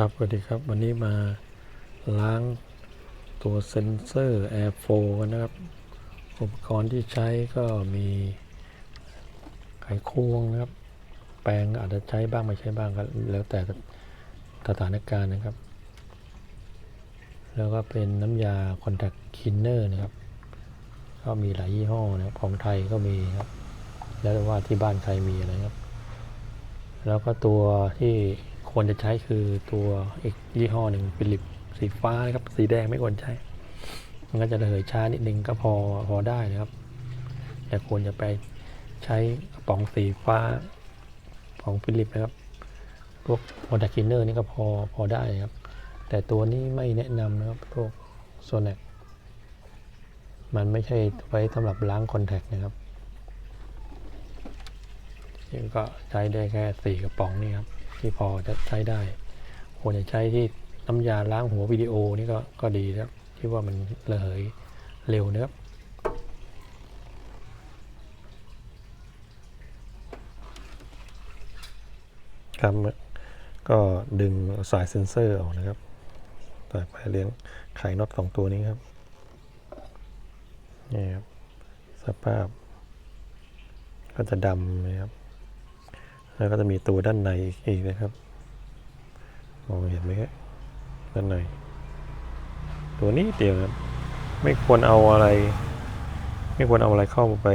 ครับสวัสดีครับ วันนี้มาล้างตัวเซ็นเซอร์ Air 4กันนะครับ อุปกรณ์ที่ใช้ก็มีไขควงนะครับ แปรงอาจจะใช้บ้างไม่ใช้บ้างก็แล้วแต่สถานการณ์นะครับ แล้วก็เป็นน้ำยา Contact Cleaner นะครับ ก็มีหลายยี่ห้อนะครับของไทยก็มีครับ แล้วแต่ว่าที่บ้านใครมีอะไรครับ แล้วก็ตัวที่ ควรจะใช้คือตัวอีกยี่ห้อหนึ่งฟิลิปสีฟ้านะครับ สีแดงไม่ควรใช้ มันก็จะระเหยช้านิดนึงก็พอพอได้นะครับ แต่ควรจะไปใช้กระป๋องสีฟ้าของฟิลิปนะครับพวกวอเตอร์คินเนอร์นี่ก็พอพอได้นะครับ แต่ตัวนี้ไม่แนะนำนะครับพวกโซน a กมันไม่ใช่ไว้สำหรับล้างคอนแทคนะครับนี่ก็ใช้ได้แค่สี่กระป๋องนี่ครับ ที่พอจะใช้ได้ควรจะใช้ที่น้ำยาล้างหัววิดีโอนี่ก็ก็ดีนะครับที่ว่ามันระเหยเร็วนะครับครับก็ดึงสายเซ็นเซอร์ออกนะครับสายไฟเลี้ยงไขน็อตสองตัวนี้ครับนี่ครับสภาพ ก็จะดำนะครับ แล้วก็จะมีตัวด้านในอีกนะครับ มองเห็นไหมครับด้านใน ตัวนี้เดียวครับไม่ควรเอาอะไร ไม่ควรเอาอะไรเข้าไป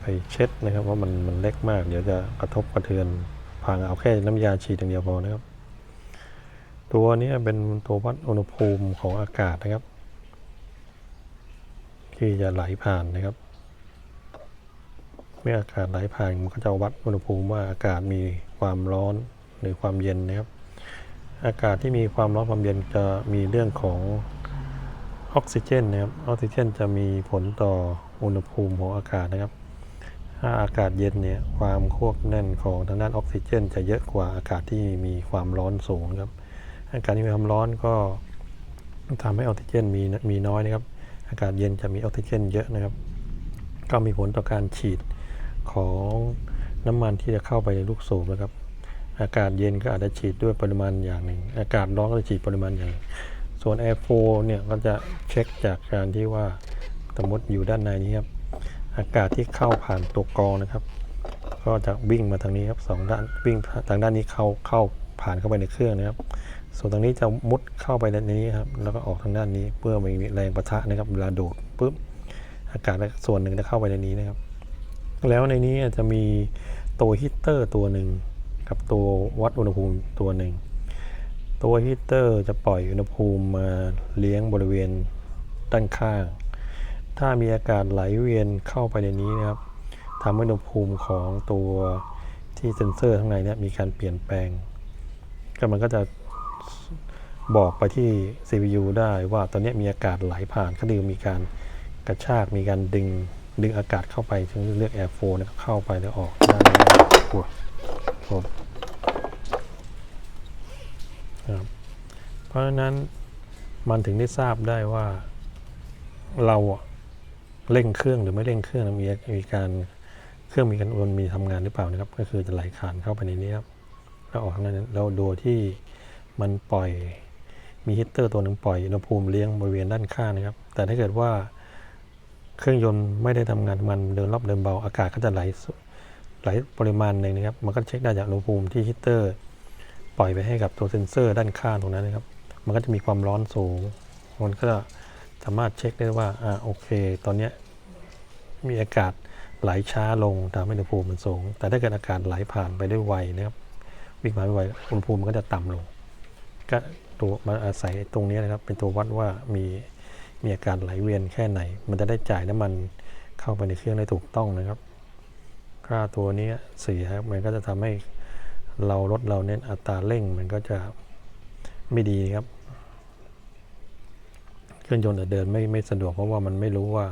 ไปเช็ดนะครับเพราะมันมันเล็กมาก เดี๋ยวจะกระทบกระเทือนพังเอาแค่น้ำยาฉีดอย่างเดียวพอนะครับ ตัวนี้เป็นตัววัดอุณหภูมิของอากาศนะครับ ที่จะไหลผ่านนะครับ เมื่ออากาศไหลผ่านมันก็จะวัดอุณหภูมิว่าอากาศมีความร้อนหรือความเย็นนะครับ อากาศที่มีความร้อนความเย็นจะมีเรื่องของออกซิเจนนะครับ ออกซิเจนจะมีผลต่ออุณหภูมิของอากาศนะครับ ถ้าอากาศเย็นเนี่ยความควบแน่นของทางด้านออกซิเจน จะเยอะกว่าอากาศที่มีความร้อนสูงครับ อากาศที่มีความร้อนก็ทำให้ออกซิเจนมีมีน้อยนะครับ อากาศเย็นจะมีออกซิเจนเยอะนะครับ ก็มีผลต่อการฉีด ของน้ำมันที่จะเข้าไปในลูกสูบนะครับ อากาศเย็นก็อาจจะฉีดด้วยปริมาณอย่างหนึ่ง อากาศร้อนก็จะฉีดปริมาณอย่างหนึ่งส่วน Air 4เนี่ยก็จะเช็คจากการที่ว่าสมมติอยู่ด้านในนี้ครับ อากาศที่เข้าผ่านตัวกรองนะครับ ก็จะวิ่งมาทางนี้ครับสองด้านวิ่งทางด้านนี้เข้าเข้าผ่านเข้าไปในเครื่องนะครับ ส่วนทางนี้จะมุดเข้าไปในนี้ครับ แล้วก็ออกทางด้านนี้เพื่อมีแรงประทะนะครับ เวลาโดดปุ๊บ อากาศส่วนหนึ่งจะเข้าไปในนี้นะครับ แล้วในนี้จะมีตัวฮีตเตอร์ตัวหนึ่งกับตัววัดอุณหภูมิตัวหนึ่ง ตัวฮีตเตอร์จะปล่อยอุณหภูมิมาเลี้ยงบริเวณด้านข้าง ถ้ามีอากาศไหลเวียนเข้าไปในนี้นะครับทำให้อุณหภูมิของตัวที่เซ็นเซอร์ข้างในเนี่ยมีการเปลี่ยนแปลง ก็มันก็จะบอกไปที่ CPU ได้ว่าตอนนี้มีอากาศไหลผ่านก็คือมีการกระชากมีการดึง ดึงอากาศเข้าไปถึงเรียก air flow นะครับเข้าไปแล้วออกได้ปวดผมครับเพราะฉะนั้นมันถึงได้ทราบได้ว่าเราเร่งเครื่องหรือไม่เร่งเครื่องมีมีการเครื่องมีการวนมีทำงานหรือเปล่านะครับ ก็คือจะไหลขานเข้าไปในนี้ครับแล้วออกทางนั้นแล้วดยที่มันปล่อยมีฮีตเตอร์ตัวหนึ่งปล่อยอุณหภูมิเลี้ยงบริเวณด้านข้างนะครับ แต่ถ้าเกิดว่า เครื่องยนต์ไม่ได้ทำงานมันเดินรอบเดินเบาอากาศก็จะไหลไหลปริมาณหนึ่งนะครับ มันก็เช็คได้จากอุณหภูมิที่ฮีตเตอร์ ปล่อยไปให้กับตัวเซ็นเซอร์ด้านข้างตรงนั้นนะครับ มันก็จะมีความร้อนสูง มันก็สามารถเช็คได้ว่าอ่าโอเค ตอนเนี้มีอากาศไหลช้าลงทำให้อุณหภูมิมันสูง แต่ถ้าเกิดอากาศไหลผ่านไปได้ไวนะครับ วิ่งผ่านไปไวอุณหภูมิมันก็จะต่ำลง ก็ตัวมาอาศัยตรงนี้นะครับ เป็นตัววัดว่ามี มีอาการไหลเวียนแค่ไหน มันจะได้จ่ายน้ำมันเข้าไปในเครื่องได้ถูกต้องนะครับ ค่าตัวนี้เสียมันก็จะทำให้เรารถเราเน้นอัตราเร่งมันก็จะไม่ดีครับ เครื่องยนต์เดินไม่ไม่สะดวกเพราะว่ามันไม่รู้ว่า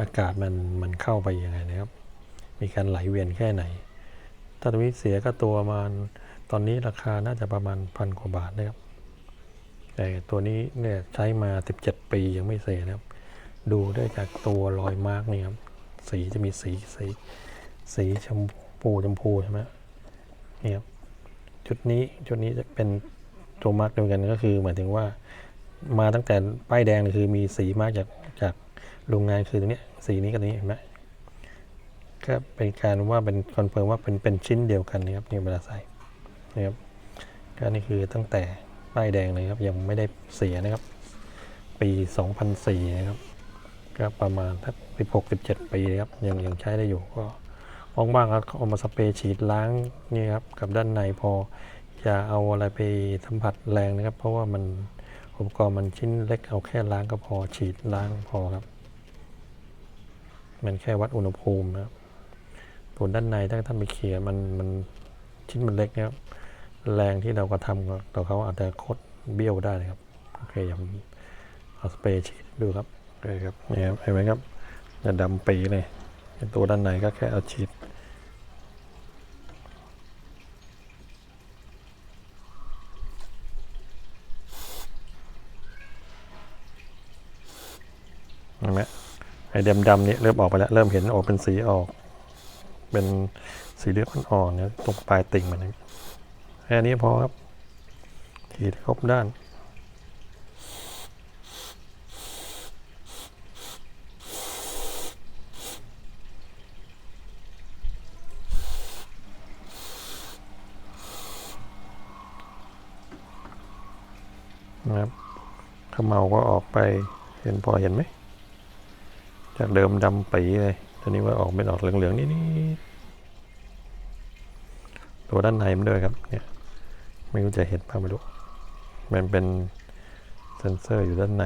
อากาศมันมันเข้าไปยังไงนะครับ มีการไหลเวียนแค่ไหน ถ้าตรงนี้เสียก็ตัวประมาณตอนนี้ราคาน่าจะประมาณพันกว่าบาทนะครับ แต่ตัวนี้เนี่ยใช้มา 17 ปียังไม่เสียนะครับ ดูได้จากตัวรอยมาร์กนี่ครับ สีจะมีสีสีสีชมพูชมพูใช่ไหมนี่ครับชุดนี้ชุดนี้จะเป็นตัวมาร์กเดียวกันก็คือหมายถึงว่ามาตั้งแต่ป้ายแดงคือมีสีมาจากจากโรงงานคือตรงนี้สีนี้กับนี้เห็นไหมก็เป็นการว่าเป็นคอนเฟิร์มว่าเป็นเป็นชิ้นเดียวกันนะครับนี่เวลาใส่นะครับก็นี่คือตั้งแต่ ป้ายแดงเลยครับ ยังไม่ได้เสียนะครับ ปี 2004นะครับ ก็ประมาณทัก16 17 ปีครับ ยังยังใช้ได้อยู่ก็ว่างๆก็เอามาสเปรย์ฉีดล้างนี่ครับกับด้านในพออย่าเอาอะไรไปสัมผัสแรงนะครับ เพราะว่ามันอุปกรณ์มันชิ้นเล็กเอาแค่ล้างก็พอฉีดล้างพอครับ มันแค่วัดอุณหภูมินะครับส่วนด้านในถ้าท่านไปเขี่ยมันมันชิ้นมันเล็กนะครับ แรงที่เรากระทำกับต่อเขาอาจจะคดเบี้ยวได้นะครับโอเคอย่าเอาสเปรย์ฉีดดูครับเลยคครับนี่ครับเห็นไหมครับจะดำปีเลยตัวด้านในก็แค่เอาฉีดเห็นไหมไอ้ดำๆนี่เริ่มออกไปแล้ว เริ่มเห็นออกเป็นสีออก เป็นสีเลืองอ่อนๆเนี่ยตรงปลายติ่งมันน แค่นี้พอครับฉีดครบด้าน นะครับขมเมาก็ออกไปเห็นพอเห็นไหม จากเดิมดำปีเลยตอนนี้ว่าออกเป็นออกเหลืองๆนี่นี่ตัวด้านในมันด้วยครับเนี่ย ไม่รู้จะเห็นป่ะไม่รู้ มันเป็นเซนเซอร์อยู่ด้านใน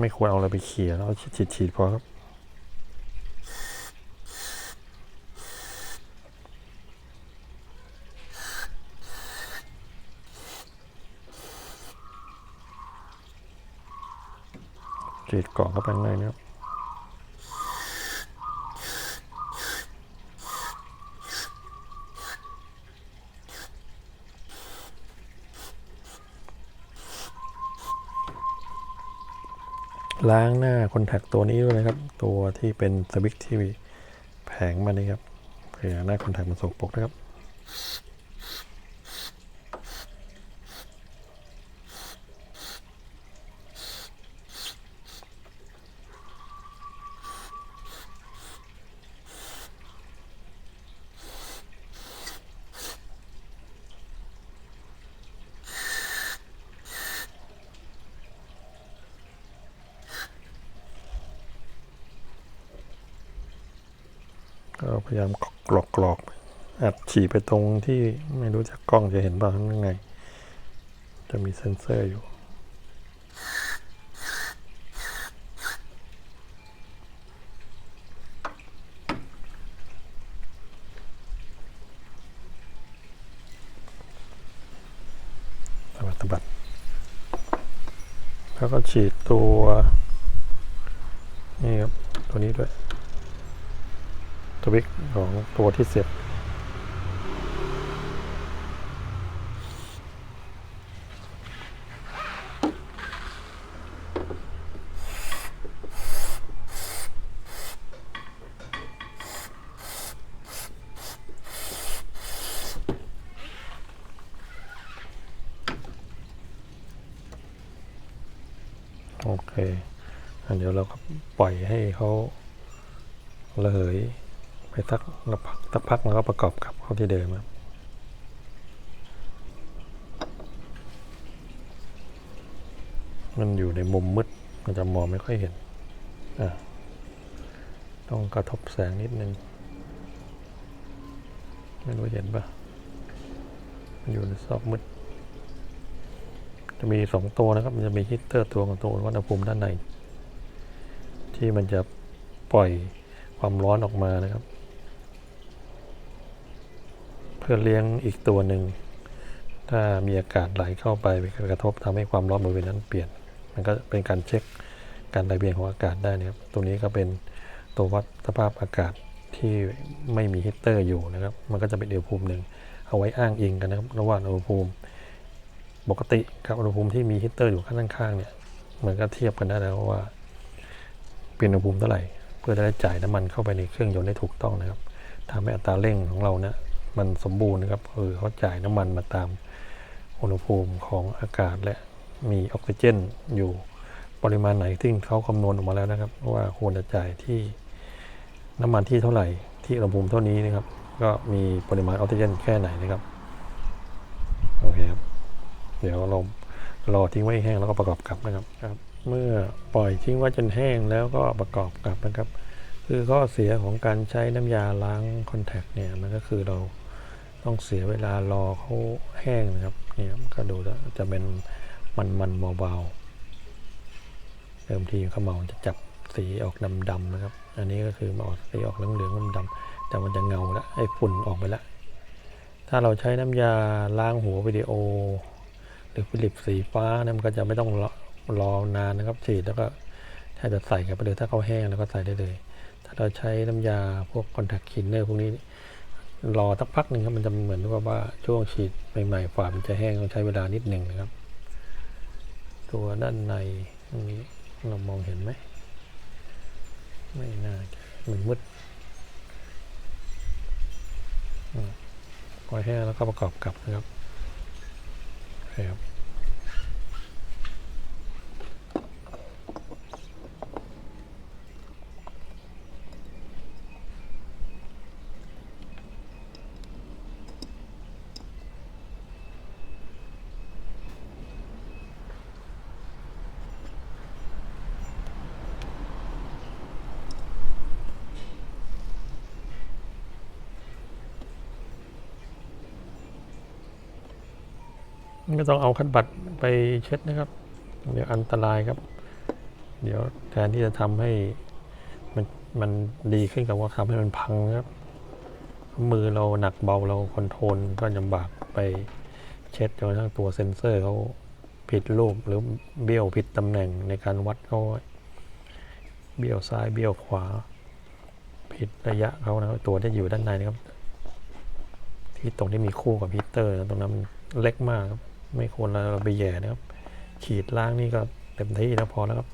ไม่ควรเอาอะไรไปเขี่ยแล้วเอาฉีดพอครับฉีดกล่องเข้าไปข้างในนะครับ ล้างหน้าคอนแทคตัวนี้ด้วยนะครับ ตัวที่เป็นสวิตช์ที่แผงมานี่ครับเผื่อหน้าคอนแทคมันสกปรกนะครับ ก็ พยายามกรอกกรอกๆอัดฉีไปตรงที่ไม่รู้จากกล้องจะเห็นบ้างข้างในจะมีเซ็นเซอร์อยู่สวัสดบัดแล้วก็ฉีดตัว นี่ครับ ตัวนี้ด้วย ววิกของตัวที่เสียโอเค เดี๋ยวเราก็ปล่อยให้เขาระเหย ไปสักสักพักสักพักแล้วก็ประกอบกับเข้าที่เดิมครับมันอยู่ในมุมมืด มันจะมองไม่ค่อยเห็น อะ ต้องกระทบแสงนิดนึง ไม่รู้เห็นปะมันอยู่ในซอกมืด จะมีสองตัวนะครับ มันจะมีฮีตเตอร์ตัวกับตัววัดอุณหภูมิด้านใน ที่มันจะปล่อย ความร้อนออกมานะครับ เพื่อเลี้ยงอีกตัวหนึ่ง ถ้ามีอากาศไหลเข้าไปไปกระทบทำให้ความร้อนบริเวณนั้นเปลี่ยน มันก็เป็นการเช็คการไหลเวียนของอากาศได้นะครับ ตัวนี้ก็เป็นตัววัดสภาพอากาศที่ไม่มีฮีตเตอร์อยู่นะครับ มันก็จะเป็นอุณหภูมิหนึ่ง เอาไว้อ้างอิงกันนะครับ ระหว่างอุณหภูมิปกติกับอุณหภูมิที่มีฮีตเตอร์อยู่ข้างๆเนี่ย มันก็เทียบกันได้แล้วว่าเป็นอุณหภูมิเท่าไหร่ เพื่อจะได้จ่ายน้ำมันเข้าไปในเครื่องยนต์ได้ถูกต้องนะครับทำให้อัตราเร่งของเราเนะมันสมบูรณ์นะครับคือเขาจ่ายน้ำมันมาตามอุณหภูมิของอากาศและมีออกซิเจนอยู่ปริมาณไหนซึ่งเขาคำนวณออกมาแล้วนะครับ ว่าควรจะจ่ายที่น้ำมันที่เท่าไหร่ที่อุณหภูมิเท่านี้นะครับ ก็มีปริมาณออกซิเจนแค่ไหนนะครับโอเคครับเดี๋ยวเรารอทิ้งไว้แห้งแล้วก็ประกอบกับนะครับครับ เมื่อปล่อยทิ้งไว้จนแห้งแล้วก็ประกอบกับนะครับ คือข้อเสียของการใช้น้ำยาล้างคอนแทคเนี่ยมันก็คือเราต้องเสียเวลารอเขาแห้งนะครับเนี่ยก็ดูแล้วจะเป็นมันมันๆเบาๆเดิมทีขาเมาจะจับสีออกดำๆนะครับ อันนี้ก็คือมาออกสีออกเหลืองๆดำๆแต่มันจะเงาแล้วไอ้ฝุ่นออกไปแล้วถ้าเราใช้น้ำยาล้างหัววิดีโอ หรือฟิลิปสีฟ้าเนี่ยมันก็จะไม่ต้อง รอนานนะครับฉีดแล้วก็แค่จะใส่กันไปเลยถ้าเขาแห้งแล้วก็ใส่ได้เลย ถ้าเราใช้น้ำยาพวกคอนแทคคินเนอร์พวกนี้รอสักพักหนึ่งครับมันจะเหมือนกับว่าช่วงฉีดใหม่ๆฝามันจะแห้งต้องใช้เวลานิดหนึ่งนะครับ ตัวด้านในตรงนี้เรามองเห็นไหมไม่น่าจะมันมืดอืมปล่อแห้งแล้วก็ประกอบกับนะครับครับ ไม่ต้องเอาคันบัตรไปเช็ดนะครับ เดี๋ยวอันตรายครับ เดี๋ยวแทนที่จะทำให้มันมันดีขึ้นกับว่าทำให้มันพังนะครับ มือเราหนักเบาเราคอนโทรลก็ลำบากไปเช็ดจนกระทั่งตัวเซ็นเซอร์เขาผิดรูปหรือเบี้ยวผิดตำแหน่งในการวัดเขาเบี้ยวซ้ายเบี้ยวขวา ผิดระยะเขานะตัวที่อยู่ด้านในนะครับ ที่ตรงที่มีคู่กับฮีเตอร์นะตรงนั้นมันเล็กมากครับ ไม่ควรเราไปแย่นะครับ ขีดล้างนี่ก็เต็มที่แล้วพอแล้วครับ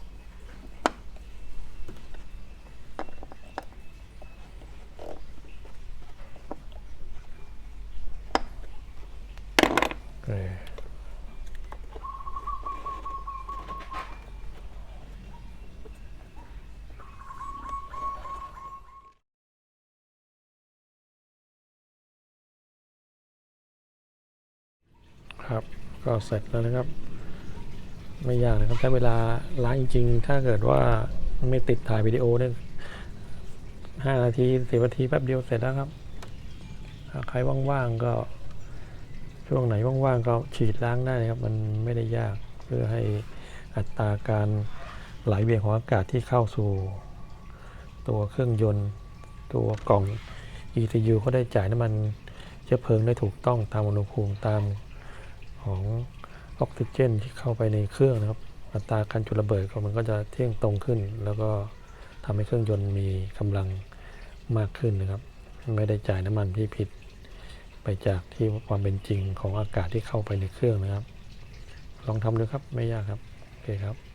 โอเคครับ ก็เสร็จแล้วนะครับ ไม่ยากนะครับใช้เวลาล้างจริงๆ ถ้าเกิดว่าไม่ติดถ่ายวิดีโอเนี่ยห้านาทีสิบนาทีแป๊บเดียวเสร็จแล้วครับใครว่างๆก็ ช่วงไหนว่างๆก็ฉีดล้างได้นะครับ มันไม่ได้ยากเพื่อให้อัตราการไหลเวียนของอากาศที่เข้าสู่ ตัวเครื่องยนต์ ตัวกล่อง ECU เขาได้จ่ายน้ำมันเชื้อเพลิงได้ถูกต้องตามอุณหภูมิตาม ของออกซิเจนที่เข้าไปในเครื่องนะครับ อัตราการจุดระเบิดก็มันก็จะเที่ยงตรงขึ้น แล้วก็ทำให้เครื่องยนต์มีกำลังมากขึ้นนะครับ ไม่ได้จ่ายน้ำมันที่ผิด ไปจากที่ความเป็นจริงของอากาศที่เข้าไปในเครื่องนะครับ ลองทำดูครับไม่ยากครับโอเคครับ